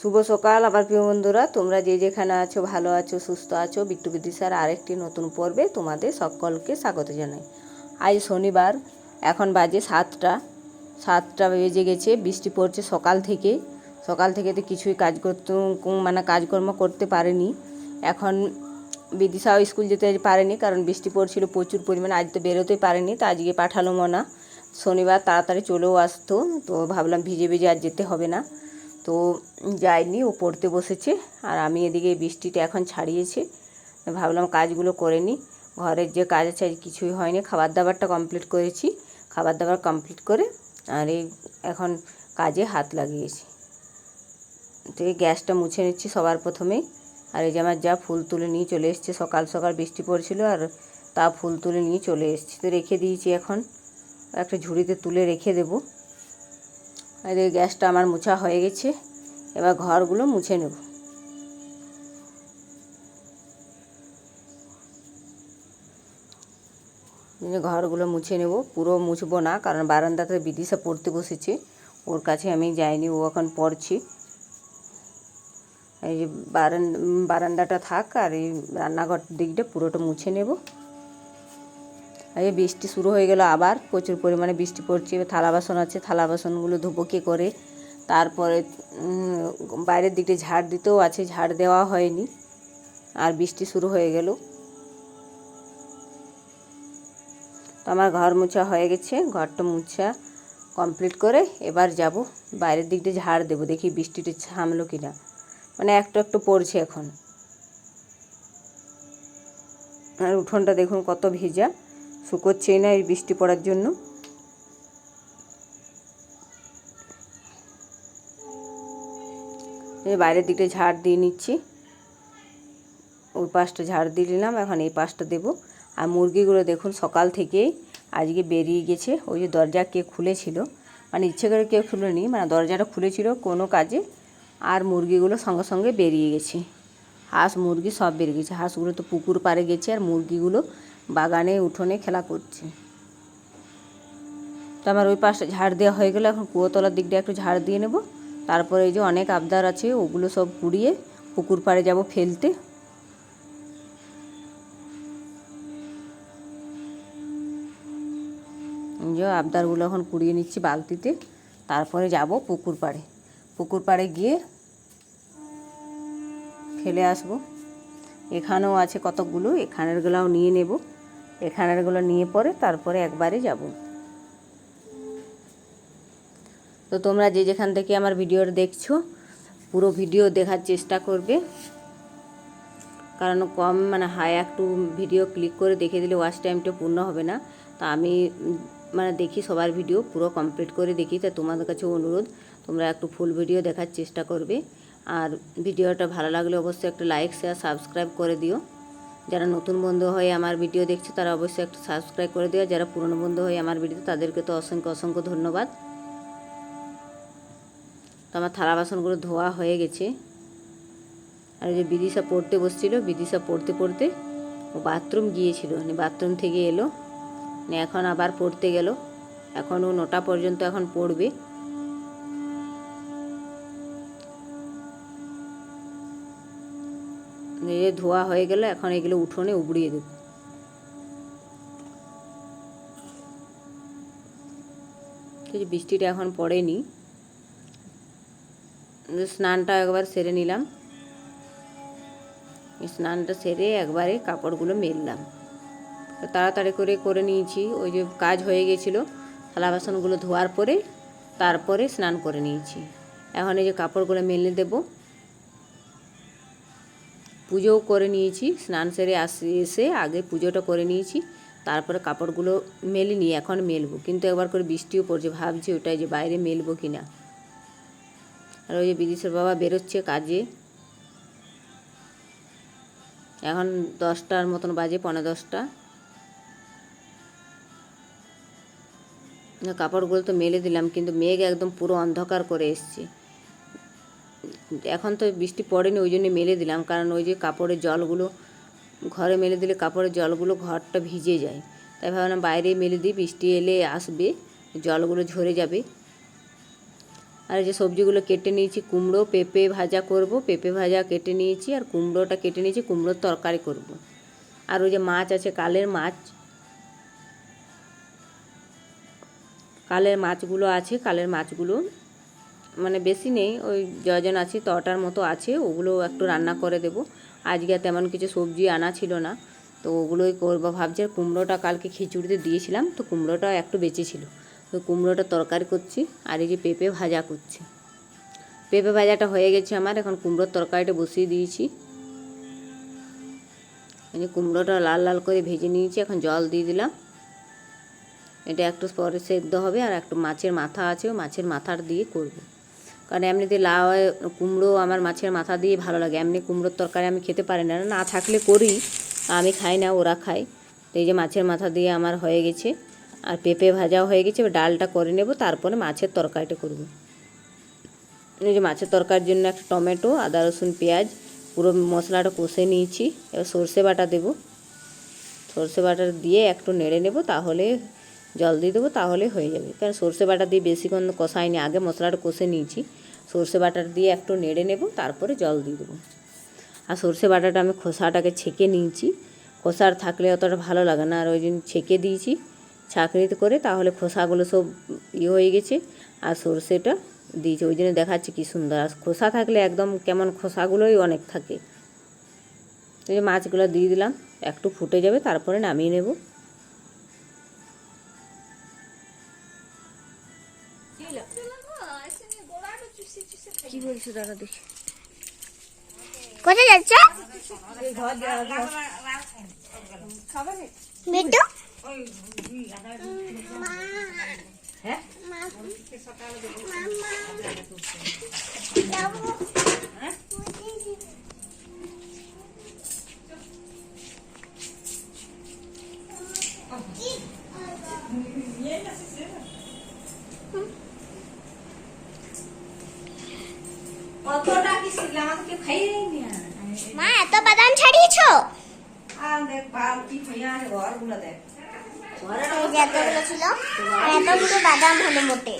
শুভ সকাল আবার প্রিয় বন্ধুরা। তোমরা যে যেখানে আছো, ভালো আছো, সুস্থ আছো, বিট্টু বিদিশার আরেকটি নতুন পর্বে তোমাদের সকলকে স্বাগত জানাই। আজ শনিবার, এখন বাজে সাতটা। সাতটা বেজে গেছে, বৃষ্টি পড়ছে সকাল থেকে। সকাল থেকে তো কিছুই কাজ করতে মানে কাজকর্ম করতে পারেনি। এখন বিদিশাও স্কুল যেতে পারেনি, কারণ বৃষ্টি পড়ছিল প্রচুর পরিমাণে, আজ তো বেরোতে পারেনি, তো আজকে পাঠালো মনা। শনিবার তাড়াতাড়ি চলেও আসতো, তো ভাবলাম ভিজে ভিজে আর যেতে হবে না। তো যায়নি ও পড়তে বসেছে। আর আমি এদিকে বৃষ্টিটা এখন ছাড়িয়েছে। ভাবলাম কাজগুলো করে নিই। ঘরের যে কাজ আছে কিছুই হয়নি। খাবার দাবারটা কমপ্লিট করেছি। খাবার দাবার কমপ্লিট করে আর এই এখন কাজে হাত লাগিয়েছি। তো এই গ্যাসটা মুছে নিচ্ছি সবার প্রথমেই। আর এই যে আমার যা ফুল তুলে নিয়ে চলে এসছে, সকাল সকাল বৃষ্টি পড়ছিল আর তা ফুল তুলে নিয়ে চলে এসছে। তো রেখে দিয়েছি এখন। একটা ঝুড়িতে তুলে রেখে দেবো। আর এই গ্যাসটা আমার মুছা হয়ে গেছে। এবার ঘরগুলো মুছে নেব। ঘরগুলো মুছে নেব। পুরো মুছবো না, কারণ বারান্দাতে বিদিশা পড়তে বসেছে। ওর কাছে আমি যাইনি, ও এখন পড়ছি। এই যে বারান, বারান্দাটা থাক আর এই রান্নাঘর দিকটা পুরোটা মুছে নেব। এই বৃষ্টি শুরু হয়ে গেল আবার প্রচুর পরিমাণে বৃষ্টি পড়ছে থালা বাসন আছে, থালা বাসনগুলো ধুবো কে করে। তারপরে বাইরের দিকটা ঝাড় দিতেও আছে, ঝাড় দেওয়া হয়নি, আর বৃষ্টি শুরু হয়ে গেল। তো আমার ঘর মুছা হয়ে গেছে, ঘরটা মুছা কমপ্লিট করে এবার যাব, বাইরের দিক দিয়ে ঝাড় দেবো, দেখি বৃষ্টিটা থামলো কি না মানে একটু একটু পড়ছে এখন। আর উঠোনটা দেখুন কত ভেজা। শুকোচ্ছেই না এই বৃষ্টি পড়ার জন্য। বাইরের দিকটা ঝাড় দিয়ে নিচ্ছি। ওই পাশটা ঝাড় দিয়ে নিলাম, এখন এই পাশটা দেবো। আর মুরগিগুলো দেখুন সকাল থেকেই আজকে বেরিয়ে গেছে। ওই যে দরজা কে খুলেছিল মানে ইচ্ছে করে কেউ খুলেনি মানে দরজাটা খুলেছিল কোনো কাজে, আর মুরগিগুলো সঙ্গে সঙ্গে বেরিয়ে গেছে। হাঁস মুরগি সব বেরিয়ে গেছে। হাঁসগুলো তো পুকুর পাড়ে গেছে, আর মুরগিগুলো বাগানে, উঠোনে খেলা করছে। তো আমার ওই পাশটা ঝাড় দেওয়া হয়ে গেলে। এখন কুয়োতলার দিকটা একটু ঝাড় দিয়ে নেব। তারপরে এই যে অনেক আবদার আছে, ওগুলো সব কুড়িয়ে পুকুর পাড়ে যাব ফেলতে। যে আবদারগুলো এখন কুড়িয়ে নিচ্ছি বালতিতে। তারপরে যাব পুকুর পাড়ে। পুকুর পাড়ে গিয়ে ফেলে আসব। এখানেও আছে কতকগুলো, এখানেরগুলোও নিয়ে নেব। এখানেরগুলো নিয়ে পরে তারপরে একবারে যাব। তো তোমরা যে যেখান থেকে আমার ভিডিওটা দেখছ, পুরো ভিডিও দেখার চেষ্টা করবে। কারণ কম মানে হাই একটু ভিডিও ক্লিক করে দেখে দিলে ওয়াচ টাইমটা পূর্ণ হবে না। তা আমি মানে দেখি সবার ভিডিও পুরো কমপ্লিট করে দেখি। তা তোমাদের কাছে অনুরোধ, তোমরা একটু ফুল ভিডিও দেখার চেষ্টা করবে। আর ভিডিওটা ভালো লাগলে অবশ্যই একটা লাইক, শেয়ার, সাবস্ক্রাইব করে দিও। যারা নতুন বন্ধু হয়ে আমার ভিডিও দেখছে, তারা অবশ্যই একটা সাবস্ক্রাইব করে দেওয়া যারা পুরনো বন্ধু হয়ে আমার ভিডিও তাদেরকে তো অসংখ্য অসংখ্য ধন্যবাদ। তো আমার থালা বাসনগুলো ধোয়া হয়ে গেছে। আর ওই যে বিদিশা পড়তে বসছিল, বিদিশা পড়তে পড়তে ও বাথরুম গিয়েছিল মানে বাথরুম থেকে এলো। এখন আবার পড়তে গেল। এখন ও নটা পর্যন্ত এখন পড়বে। ধোয়া হয়ে গেল এখন এগুলো উঠোনে উবড়িয়ে দেব। বৃষ্টিটা এখন পড়েনি। স্নানটা একবার সেরে নিলাম। স্নানটা সেরে একবারে কাপড়গুলো মেললাম। তাড়াতাড়ি করে করে নিয়েছি। ওই যে কাজ হয়ে গেছিল, থালা বাসনগুলো ধোয়ার পরে, তারপরে স্নান করে নিয়েছি। এখন এই যে কাপড়গুলো মেলে দেব। পুজোও করে নিয়েছি, স্নান সেরে আসে, এসে আগে পুজোটা করে নিয়েছি, তারপরে কাপড়গুলো মেলে নিয়ে এখন মেলবো। কিন্তু একবার করে বৃষ্টিও পড়ছে, ভাবছি ওটাই যে বাইরে মেলবো কি না। আর ওই যে বিদেশের বাবা বেরোচ্ছে কাজে। এখন দশটার মতন বাজে পনেরো দশটা। কাপড়গুলো তো মেলে দিলাম, কিন্তু মেঘ একদম পুরো অন্ধকার করে এসছে। এখন তো বৃষ্টি পড়েনি, ওই জন্য মেলে দিলাম। কারণ ওই যে কাপড়ের জলগুলো, ঘরে মেলে দিলে কাপড়ের জলগুলো ঘরটা ভিজে যায়। তাই ভাবলাম বাইরে মেলে দিই, বৃষ্টি এলে আসবে, জলগুলো ঝরে যাবে। আর যে সবজিগুলো কেটে নিয়েছি, কুমড়ো, পেঁপে ভাজা করব, পেঁপে ভাজা কেটে নিয়েছি, আর কুমড়োটা কেটে নিয়েছি, কুমড়োর তরকারি করব। আর ওই যে মাছ আছে, কালের মাছ। কালের মাছগুলো আছে, কালের মাছগুলো মানে বেশি নেই, ওই যজন আছে তটার মতো আছে, ওগুলো একটু রান্না করে দেব। আজকে তেমন কিছু সবজি আনা ছিল না, তো ওগুলোই করব। ভাবছি আর কুমড়োটা কালকে খিচুড়িতে দিয়েছিলাম, তো কুমড়োটা একটু বেঁচে ছিল। তো কুমড়োটা তরকারি করছি, আর এই যে পেঁপে ভাজা করছি। পেঁপে ভাজাটা হয়ে গেছে আমার, এখন কুমড়োর তরকারিটা বসিয়ে দিয়েছি। এই যে কুমড়োটা লাল লাল করে ভেজে নিয়েছি, এখন জল দিয়ে দিলাম। এটা একটু পরে সেদ্ধ হবে, আর একটু মাছের মাথা আছে মাছের মাথার দিয়ে করব। কারণ এমনিতে লাউ, কুমড়ো আমার মাছের মাথা দিয়ে ভালো লাগে। এমনি কুমড়োর তরকারি আমি খেতে পারি না। না থাকলে করি, আমি খাই না, ওরা খায়। তো এই যে মাছের মাথা দিয়ে আমার হয়ে গেছে। আর পেঁপে ভাজাও হয়ে গেছে ডালটা করে নেব, তারপরে মাছের তরকারিটা করব। এই যে মাছের তরকারির জন্য একটা টমেটো, আদা, রসুন, পেঁয়াজ, পুরো মশলাটা কষে নিয়েছি। এবার সর্ষে বাটা দেবো। সর্ষে বাটা দিয়ে একটু নেড়ে নেব, তাহলে জল দিয়ে দেবো, তাহলে হয়ে যাবে। কারণ সর্ষে বাটা দিয়ে বেশিক্ষণ কষাইনি, আগে মশলাটা কষে নিয়েছি। সর্ষে বাটার দিয়ে একটু নেড়ে নেব, তারপরে জল দিয়ে দেবো। আর সর্ষে বাটাটা আমি খোসাটাকে ছেঁকে নিয়েছি। খোসার থাকলে অতটা ভালো লাগে না। আর ওই জন্য ছেঁকে দিয়েছি ছাঁকনিতে করে, তাহলে খোসাগুলো সব ইয়ে হয়ে গেছে। আর সর্ষেটা দিয়েছি, ওই জন্য দেখাচ্ছে কী সুন্দর। আর খোসা থাকলে একদম কেমন খোসাগুলোই অনেক থাকে। এই যে মাছগুলো দিয়ে দিলাম, একটু ফুটে যাবে, তারপরে নামিয়ে নেব। কি বলছো দাদা দেখি। কোথায় যাচ্ছ? মিটু হ্যাঁ কতটা কি শিখলাম আমাকে খাইয়ে নি মা এত বাদাম ছাড়িয়েছো আর দেখ বাল কি খাইয়া আছে ঘরগুলো দেখ এতগুলো ছিল আর এতগুলো বাদাম হলো মোটে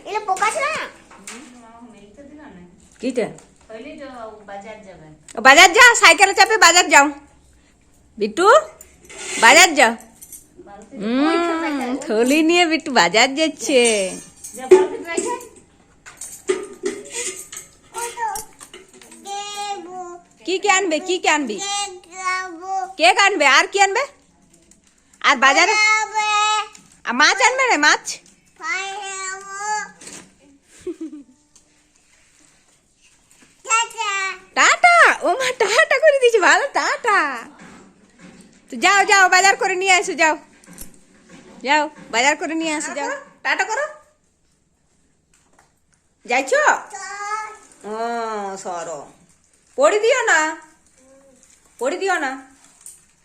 এগুলো পোকা ছিল না কিটা বাজার যা সাইকেলে চাপে বাজার যাও। বিট্টু বাজার যাও। হুম, থলি নিয়ে বিট্টু বাজার যাচ্ছে। কি কি আনবে? কি কি আনবি? কেক আনবে? আর কি আনবে? আর বাজারে? মাছ আনবে রে মাছ? টাটা! ও মা টাটা করে দিয়েছি ভালো টাটা! তো যাও যাও বাজার করে নিয়ে আসো যাও। যাও বাজার করে নিয়ে আসো যাও। টাটা করো। যাইছ? ও সর। পড়ি দিও না। পড়ে দিও না।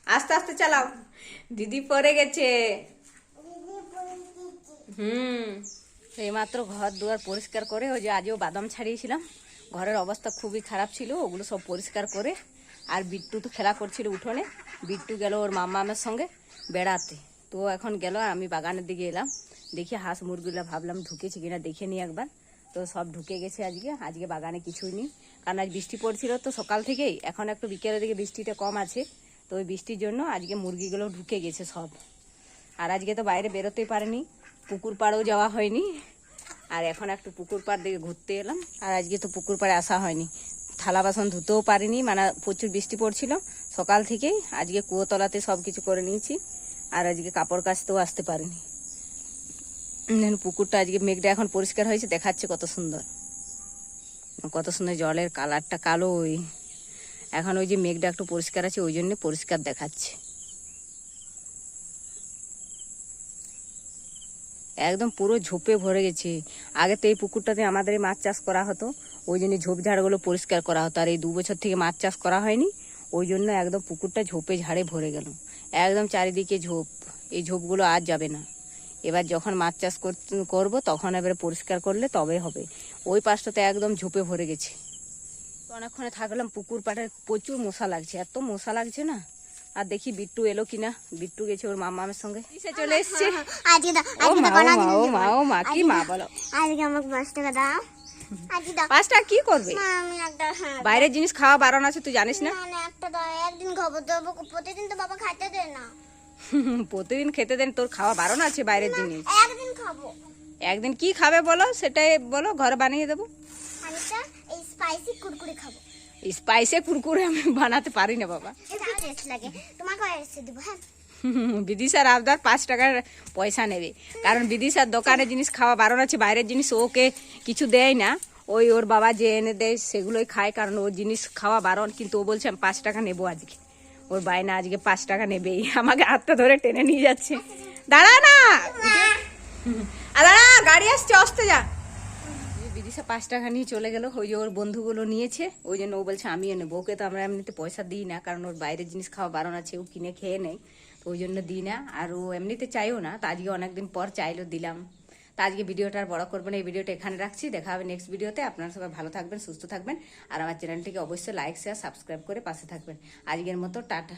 আস্তে আস্তে চালাও। দিদি পরে গেছে। হুম। এইমাত্র ঘর দুয়ার পরিষ্কার করে, ওই যে আজও বাদাম ছাড়িয়েছিলাম। ঘরের অবস্থা খুবই খারাপ ছিল, ওগুলো সব পরিষ্কার করে, আর বিট্টু তো খেলা করছিল উঠোনে। বিট্টু গেল ওর মাম্মা আমার সঙ্গে বেড়াতে। তো এখন গেল আর আমি বাগানের দিকে এলাম। দেখি হাঁস মুরগিগুলো ভাবলাম ঢুকেছে কিনা, দেখে নিই একবার। তো সব ঢুকে গেছে আজকে। আজকে বাগানে কিছুই নেই। কারণ আজ বৃষ্টি পড়ছিল তো সকাল থেকেই। এখন একটু বিকেলের দিকে বৃষ্টিটা কম আছে, তো ওই বৃষ্টির জন্য আজকে মুরগিগুলো ঢুকে গেছে সব। আর আজকে তো বাইরে বেরোতেই পারেনি, পুকুর পাড়েও যাওয়া হয়নি। আর এখন একটু পুকুর পাড় দিকে ঘুরতে এলাম, আর আজকে তো পুকুর পাড়ে আসা হয়নি। থালা বাসন ধুতেও পারিনি মানে প্রচুর বৃষ্টি পড়ছিল। সকাল থেকেই আজকে কুয়োতলাতে সব কিছু করে নিয়েছি, আর আজকে কাপড় কাচতেও আসতে পারিনি। পুকুরটা আজকে মেঘটা এখন পরিষ্কার হয়েছে, দেখাচ্ছে কত সুন্দর। কত সুন্দর জলের কালারটা কালো ওই এখন ওই যে মেঘটা একটু পরিষ্কার আছে, ওই জন্য পরিষ্কার দেখাচ্ছে। একদম পুরো ঝোপে ভরে গেছে। আগে তো এই পুকুরটাতে আমাদের মাছ চাষ করা হতো, ওই জন্য ঝোপঝাড়গুলো পরিষ্কার করা হতো। আর এই দু বছর থেকে মাছ চাষ করা হয়নি, ওই জন্য একদম পুকুরটা ঝোপে ঝাড়ে ভরে গেল। একদম চারিদিকে ঝোপ, এই ঝোপগুলো আর যাবে না। এবার যখন মাছ চাষ করব তখন এবারে পরিষ্কার করলে তবে হবে। ওই পাশটাতে একদম ঝোপে ভরে গেছে। অনেকক্ষণে থাকলাম পুকুর পাড়ে প্রচুর মশা লাগছে। এত মশা লাগছে না। আর দেখি বিট্টু এলো কিনা? বিট্টু গেছে ওর মামামের সঙ্গে। সে চলে এসছে। ও মা ও মা ও মা কি মা বলো? আজকে আমাকে পাঁচ টাকা দাও। পাঁচটা কি করবে? হ্যাঁ। বাইরের জিনিস খাওয়া বারণ আছে তুই জানিস না? একদিন প্রতিদিন তো বাবা খাইতে দেয় না। প্রতিদিন খেতে দেন তোর খাওয়া বারণ আছে বাইরের জিনিস। একদিন খাব। একদিন কি খাবে বলো? সেটাই বলো ঘরে বানিয়ে দেবো। আমি তো এই স্পাইসি কুরকুরে খাব। স্পাইসে কুরকুরে আমি বানাতে পারি না বাবা। লাগে। তোমাকে এসে হ্যাঁ? বিদিশার আবদার পাঁচ টাকার পয়সা নেবে। কারণ বিদিশার দোকানে জিনিস খাওয়া বারণ আছে বাইরের জিনিস ওকে কিছু দেয় না। ওই ওর বাবা যে এনে দেয় সেগুলোই খায় কারণ ওর জিনিস খাওয়া বারণ কিন্তু ও বলছে আমি পাঁচ টাকা নেব আজকে। ওর বায়না আজকে পাঁচ টাকা নেবেই। আমাকে হাতটা ধরে টেনে নিয়ে যাচ্ছে। দাঁড়া না! দাঁড়া, গাড়ি আসছে আসতে যা। বিদিশা পাঁচ টাকা নিয়ে চলে গেল, ওই যে ওর বন্ধুগুলো নিয়েছে, ওই জন্য ও বলছে আমিও নেব। ওকে তো আমরা এমনিতে পয়সা দিই না, কারণ ওর বাইরের জিনিস খাওয়া বারণ আছে, ও কিনে খেয়ে নেয় ওই জন্য দিই না। আর ও এমনিতে চাইও না, তো আজকে অনেকদিন পর চাইলো, দিলাম। তো আজকে ভিডিওটা আর বড় করব না, এই ভিডিওটা এখানে রাখছি। দেখা হবে নেক্সট ভিডিওতে। আপনারা সবাই ভালো থাকবেন, সুস্থ থাকবেন। আর আমার চ্যানেলটিকে অবশ্যই লাইক শেয়ার সাবস্ক্রাইব করে পাশে থাকবেন। আজকের মতো, টাটা।